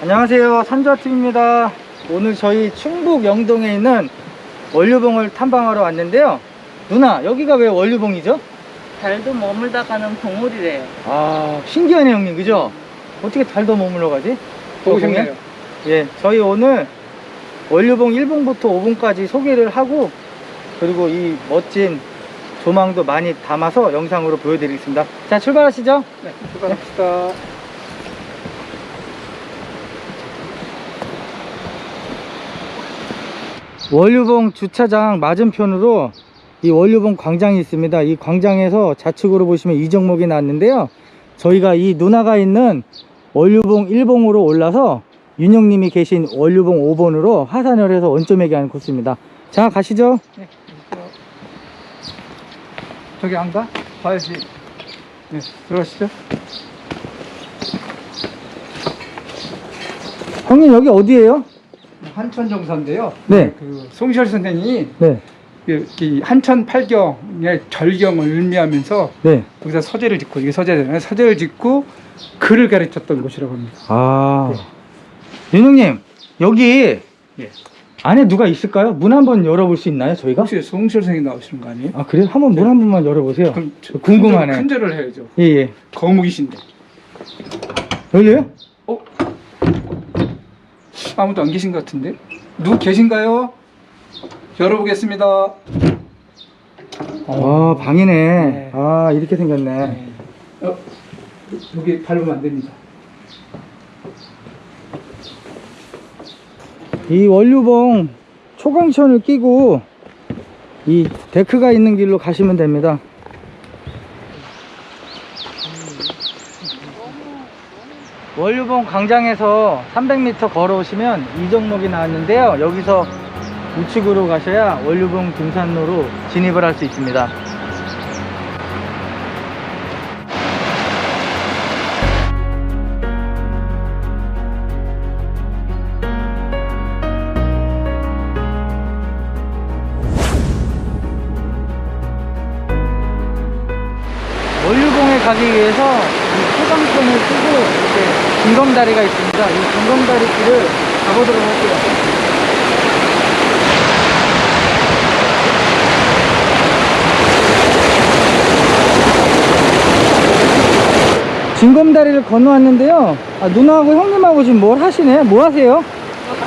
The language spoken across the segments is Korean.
안녕하세요 산조아트입니다 오늘 저희 충북 영동에 있는 원류봉을 탐방하러 왔는데요 누나 여기가 왜 원류봉이죠? 달도 머물다 가는 봉우리래요. 아 신기하네 형님 그죠? 어떻게 달더 머물러 가지? 보고? 싶네요. 예 저희 오늘 원류봉 1봉부터 5봉까지 소개를 하고 그리고 이 멋진 조망도 많이 담아서 영상으로 보여드리겠습니다 자 출발하시죠 네, 출발합시다. 원류봉 주차장 맞은편으로 이 원류봉 광장이 있습니다. 이 광장에서 좌측으로 보시면 이정목이 나왔는데요. 저희가 이 누나가 있는 원류봉 1봉으로 올라서 윤영님이 계신 원류봉 5번으로 하산을 해서 원점에게 하는 코스입니다. 자 가시죠. 저기 안 가? 봐야지. 네, 들어가시죠. 형님 여기 어디예요? 한천정사인데요. 네. 그 송시열 선생님이 네. 그, 이 한천 팔경의 절경을 의미하면서 네. 거기서 서재를 짓고 이게 서재잖아요. 서재를 짓고 글을 가르쳤던 곳이라고 합니다. 아 윤영님 여기 예. 안에 누가 있을까요? 문 한번 열어볼 수 있나요? 저희가? 혹시 송시열 선생님 나오시는 거 아니에요? 아 그래요? 한번 문 네. 한 번만 열어보세요. 저- 궁금하네. 큰 절을 해야죠. 예 예. 거무기신데. 열려요? 어? 아무도 안 계신 것 같은데? 누구 계신가요? 열어보겠습니다. 아 방이네. 네. 아 이렇게 생겼네. 네. 어, 여기 밟으면 안 됩니다. 이 원류봉 초강천을 끼고 이 데크가 있는 길로 가시면 됩니다. 원류봉 광장에서 300m 걸어오시면 이정목이 나왔는데요. 여기서 우측으로 가셔야 원류봉 등산로로 진입을 할 수 있습니다. 원류봉에 가기 위해서 이 이렇게 중검다리가 있습니다. 이 중검다리 길을 가보도록 할게요. 진검다리를 건너왔는데요. 아, 누나하고 형님하고 지금 뭘 하시네? 뭐 하세요?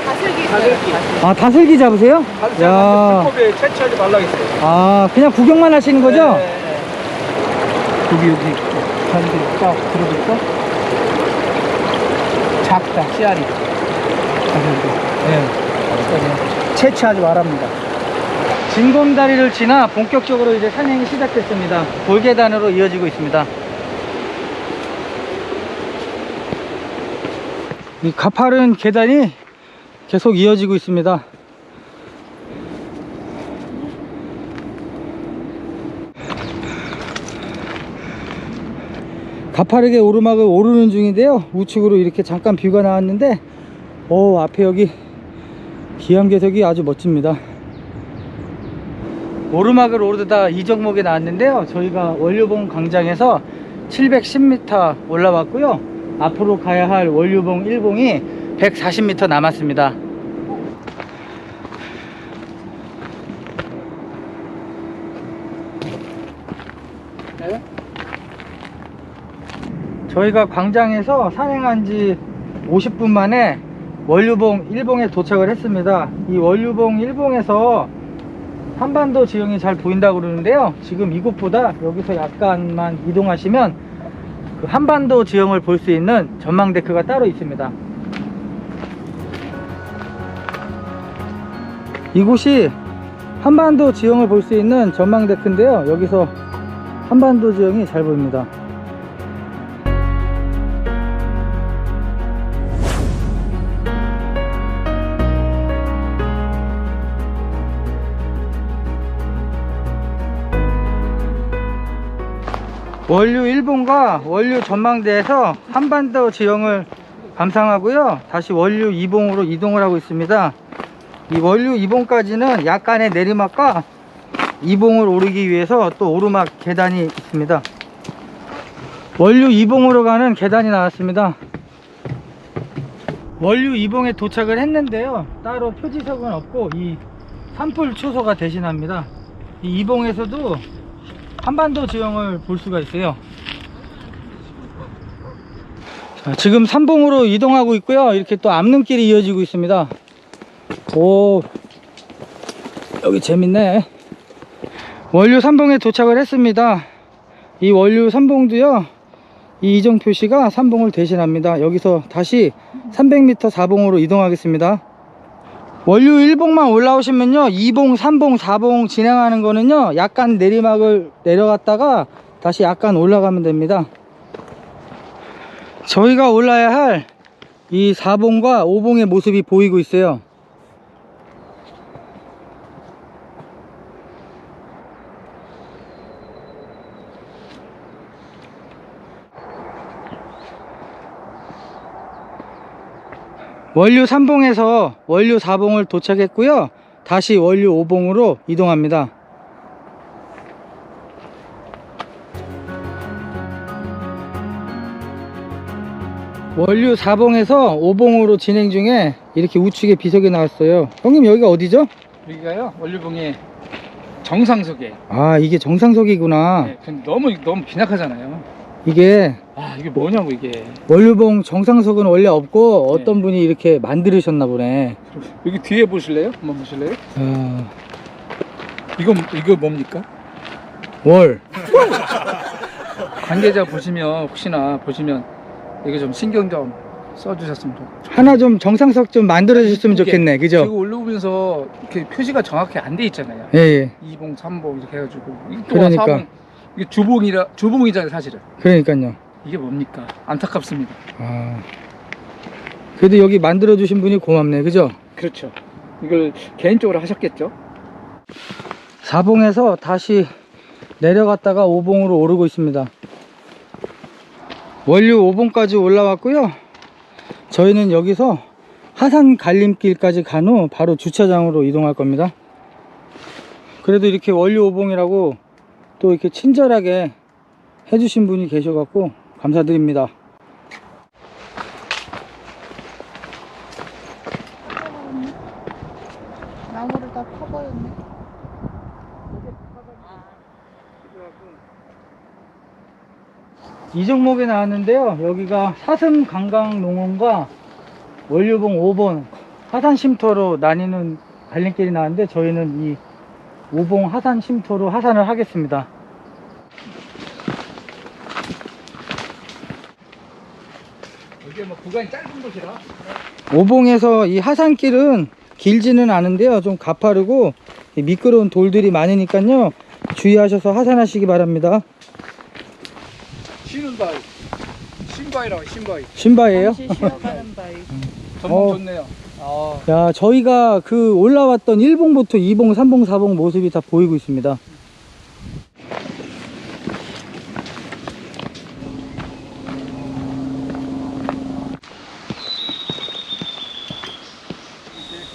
다슬기 다슬기. 아, 다슬기 잡으세요? 야, 컵에 채취하지 말라 했어요. 아, 그냥 구경만 하시는 거죠? 여기 여기 반대 딱 들어볼까? 작다 씨알이. 네. 채취하지 말합니다. 진검다리를 지나 본격적으로 이제 산행이 시작됐습니다. 돌계단으로 이어지고 있습니다. 이 가파른 계단이 계속 이어지고 있습니다. 가파르게 오르막을 오르는 중인데요. 우측으로 이렇게 잠깐 뷰가 나왔는데, 오, 앞에 여기 기암괴석이 아주 멋집니다. 오르막을 오르다 이정목에 나왔는데요. 저희가 원류봉 광장에서 710m 올라왔고요. 앞으로 가야 할 원류봉 1봉이 140m 남았습니다. 네? 저희가 광장에서 산행한 지 50분 만에 원류봉 1봉에 도착을 했습니다. 이 원류봉 1봉에서 한반도 지형이 잘 보인다고 그러는데요. 지금 이곳보다 여기서 약간만 이동하시면 그 한반도 지형을 볼 수 있는 전망 데크가 따로 있습니다. 이곳이 한반도 지형을 볼 수 있는 전망 데크인데요. 여기서 한반도 지형이 잘 보입니다. 원류 일본과 원류 전망대에서 한반도 지형을 감상하고요. 다시 원류 2봉으로 이동을 하고 있습니다. 이 원류 2봉까지는 약간의 내리막과 2봉을 오르기 위해서 또 오르막 계단이 있습니다. 원류 2봉으로 가는 계단이 나왔습니다. 원류 이봉에 도착을 했는데요. 따로 표지석은 없고 이 산불 초소가 대신합니다. 이 이봉에서도 한반도 지형을 볼 수가 있어요. 자, 지금 삼봉으로 이동하고 있고요. 이렇게 또 암릉길이 이어지고 있습니다. 오, 여기 재밌네. 원류 삼봉에 도착을 했습니다. 이 원류 삼봉도요. 이 이정 표시가 3봉을 대신합니다. 여기서 다시 300m 4봉으로 이동하겠습니다. 원류 1봉만 올라오시면요. 2봉, 3봉, 4봉 진행하는 거는요. 약간 내리막을 내려갔다가 다시 약간 올라가면 됩니다. 저희가 올라야 할 이 4봉과 5봉의 모습이 보이고 있어요. 원류 3봉에서 원류 4봉을 도착했고요. 다시 원류 5봉으로 이동합니다. 원류 4봉에서 5봉으로 진행 중에 이렇게 우측에 비석이 나왔어요. 형님 여기가 어디죠? 여기가요 원류봉의 정상석이에요. 아 이게 정상석이구나. 네, 근데 너무 너무 빈약하잖아요. 이게 아 이게 뭐냐고 이게. 원류봉 정상석은 원래 없고 네. 어떤 분이 이렇게 만들으셨나 보네. 여기 뒤에 보실래요? 한번 보실래요? 아, 이거 이거 뭡니까? 월. 관계자 보시면 혹시나 보시면 이거 좀 신경 좀 써주셨으면 좋겠어요. 하나 좀 정상석 좀 만들어 주셨으면 이게 좋겠네. 그죠? 지금 올라오면서 이렇게 표시가 정확히 안 돼 있잖아요. 예, 예. 2봉, 3봉 이렇게 해가지고 이게 또 그러니까. 4봉 이게 주봉이라 주봉이잖아요 사실은. 그러니까요. 이게 뭡니까? 안타깝습니다. 아. 그래도 여기 만들어 주신 분이 고맙네. 그죠? 그렇죠. 이걸 개인적으로 하셨겠죠? 4봉에서 다시 내려갔다가 5봉으로 오르고 있습니다. 원류 5봉까지 올라왔고요. 저희는 여기서 하산 갈림길까지 간 후 바로 주차장으로 이동할 겁니다. 그래도 이렇게 원류 5봉이라고 또 이렇게 친절하게 해주신 분이 계셔갖고 감사드립니다. 나무를 다 파버렸네. 이 종목에 나왔는데요. 여기가 사슴 관광 농원과 원류봉 5번 하산 쉼터로 나뉘는 갈림길이 나왔는데 저희는 이 5봉 하산 쉼터로 하산을 하겠습니다. 이게 뭐 구간이 짧은 곳이라 5봉에서 이 하산길은 길지는 않은데요. 좀 가파르고 이 미끄러운 돌들이 많으니까요. 주의하셔서 하산하시기 바랍니다. 쉬는 바위 신바위라고 신바위 신바예요? 잠시 쉬어가는 바위. 전망 어. 좋네요 아, 야, 저희가 그 올라왔던 1봉부터 2봉, 3봉, 4봉 모습이 다 보이고 있습니다.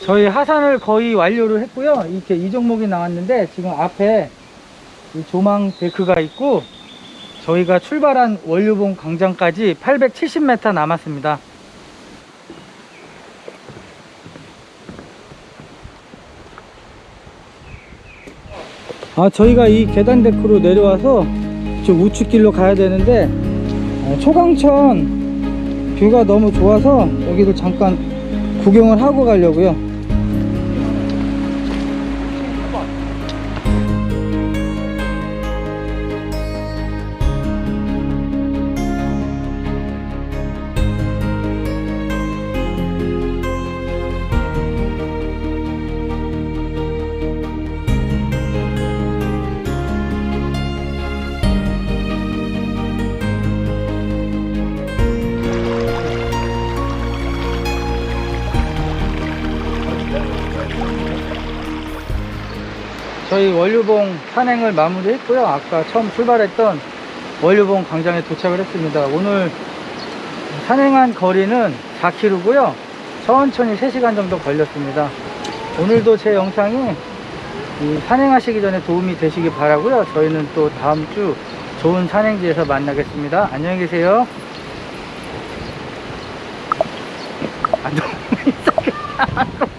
저희 하산을 거의 완료를 했고요. 이렇게 이 종목이 나왔는데 지금 앞에 이 조망 데크가 있고 저희가 출발한 원류봉 광장까지 870m 남았습니다. 아 저희가 이 계단 데크로 내려와서 좀 우측길로 가야 되는데 어, 초강천 뷰가 너무 좋아서 여기를 잠깐 구경을 하고 가려고요 저희 원류봉 산행을 마무리했고요. 아까 처음 출발했던 원류봉 광장에 도착을 했습니다. 오늘 산행한 거리는 4km고요. 천천히 3시간 정도 걸렸습니다. 오늘도 제 영상이 이 산행하시기 전에 도움이 되시기 바라고요. 저희는 또 다음 주 좋은 산행지에서 만나겠습니다. 안녕히 계세요. 안